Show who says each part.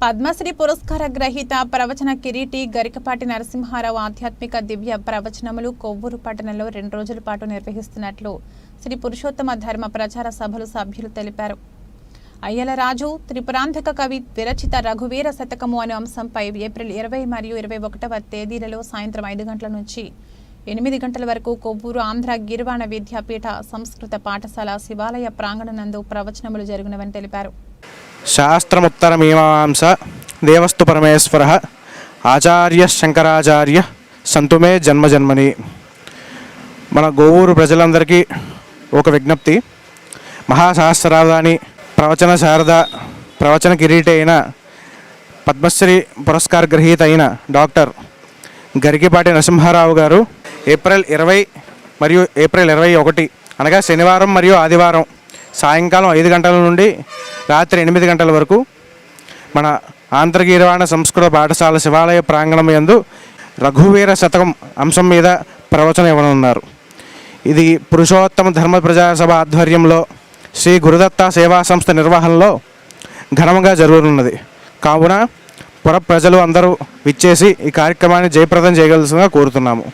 Speaker 1: పద్మశ్రీ పురస్కార గ్రహీత ప్రవచన కిరీటి గరికపాటి నరసింహారావు ఆధ్యాత్మిక దివ్య ప్రవచనములు కొవ్వూరు పట్టణంలో రెండు రోజుల పాటు నిర్వహిస్తున్నట్లు శ్రీ పురుషోత్తమ ధర్మ ప్రచార సభలు సభ్యులు తెలిపారు. అయ్యలరాజు త్రిపురాంధక కవి విరచిత రఘువీర శతకము అనే అంశంపై ఏప్రిల్ ఇరవై మరియు ఇరవై ఒకటవ తేదీలలో సాయంత్రం ఐదు గంటల నుంచి ఎనిమిది గంటల వరకు కొవ్వూరు ఆంధ్ర గిరివాణ విద్యాపీఠ సంస్కృత పాఠశాల శివాలయ ప్రాంగణనందు ప్రవచనములు జరిగినవని తెలిపారు.
Speaker 2: శాస్త్రముత్తరమీమాంస దేవస్తు పరమేశ్వర ఆచార్య శంకరాచార్య సంతుమే జన్మజన్మని. మన గోవూరు ప్రజలందరికీ ఒక విజ్ఞప్తి. మహాసహస్రాధాని ప్రవచన శారద ప్రవచన కిరీటి అయిన పద్మశ్రీ పురస్కార గ్రహీత అయిన డాక్టర్ గరికిపాటి నరసింహారావు గారు ఏప్రిల్ ఇరవై మరియు ఏప్రిల్ ఇరవై ఒకటి అనగా శనివారం మరియు ఆదివారం సాయంకాలం ఐదు గంటల నుండి రాత్రి ఎనిమిది గంటల వరకు మన ఆంధ్రగీరవాణ సంస్కృత పాఠశాల శివాలయ ప్రాంగణం యందు రఘువీర శతకం అంశం మీద ప్రవచనం ఇవ్వనున్నారు. ఇది పురుషోత్తమ ధర్మ ప్రజాసభ ఆధ్వర్యంలో శ్రీ గురుదత్త సేవా సంస్థ నిర్వహణలో ఘనంగా జరుగుతున్నది కావున పుర ప్రజలు అందరూ విచ్చేసి ఈ కార్యక్రమాన్ని జయప్రదం చేయగలసిందిగా కోరుతున్నాము.